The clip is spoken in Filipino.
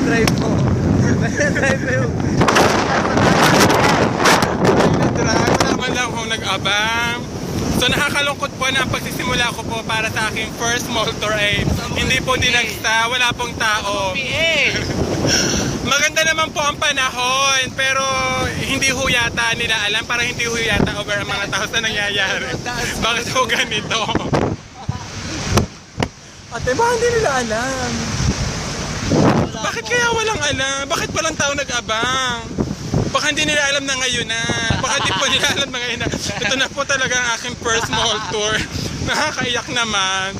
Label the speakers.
Speaker 1: Pinadrive ko. Pinadrive ko yung...
Speaker 2: Pinadrive. Naman lang nag-abang. So nakakalungkot po na pagsisimula ko po para sa aking first mall tour ay hindi po dinagsa, wala pong tao. Maganda naman po ang panahon, pero hindi ho yata nila alam, para hindi ho yata over ang mga tao sa nangyayari. Bakit ho ganito? Ate, ba hindi nila alam?
Speaker 1: Bakit kaya
Speaker 2: walang alam? Bakit walang tao nag-abang? Baka hindi nila alam na ngayon na. Baka hindi po nila alam na ngayon na. Ito na po talaga ang aking first mall tour. Nakakaiyak naman.